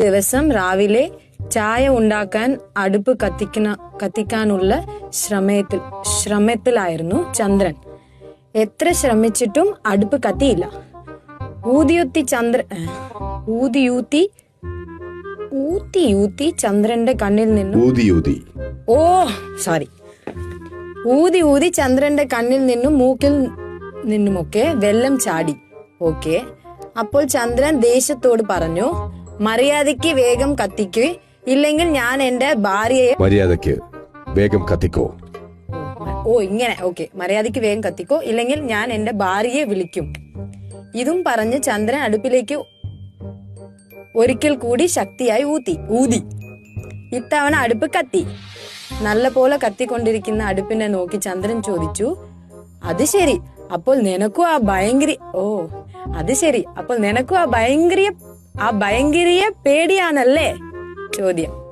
ദിവസം രാവിലെ ചായ ഉണ്ടാക്കാൻ അടുപ്പ് കത്തിക്കണ കത്തിക്കാനുള്ള ശ്രമത്തിൽ ശ്രമത്തിലായിരുന്നു ചന്ദ്രൻ. എത്ര ശ്രമിച്ചിട്ടും അടുപ്പ് കത്തിയില്ല. ഊതിയുത്തി ചന്ദ്ര ഊതിയൂത്തി ഊതിയൂത്തി ഊത്തിയൂത്തി ചന്ദ്രന്റെ കണ്ണിൽ നിന്നും ഊതി ഊതി ഓ സോറി ഊതി ഊതി ചന്ദ്രന്റെ കണ്ണിൽ നിന്നും മൂക്കിൽ നിന്നുമൊക്കെ വെള്ളം ചാടി. ഓക്കെ. അപ്പോൾ ചന്ദ്രൻ ദേശത്തോട് പറഞ്ഞു മര്യാദയ്ക്ക് വേഗം കത്തിക്ക്. ഇല്ലെങ്കിൽ ഞാൻ എന്റെ ഭാര്യയെ മര്യാദയ്ക്ക് വേഗം കത്തിക്കോ? ഓ ഇങ്ങനെ. ഓക്കെ. മര്യാദയ്ക്ക് വേഗം കത്തിക്കോ. ഇല്ലെങ്കിൽ ഞാൻ എന്റെ ഭാര്യയെ വിളിക്കും. ഇതും പറഞ്ഞ് ചന്ദ്രൻ അടുപ്പിലേക്ക് ഒരിക്കൽ കൂടി ശക്തിയായി ഊത്തി ഊതി. ഇത്തവണ അടുപ്പ് കത്തി. നല്ല പോലെ കത്തിക്കൊണ്ടിരിക്കുന്ന അടുപ്പിനെ നോക്കി ചന്ദ്രൻ ചോദിച്ചു അത് ശരി. അപ്പോൾ നിനക്കും ആ ഭയങ്കര ഓ അത് ശരി. അപ്പോൾ നിനക്കും ആ ഭയങ്കര ആ ഭയങ്കരിയെ പേടിയാണല്ലേ? ചോദ്യം.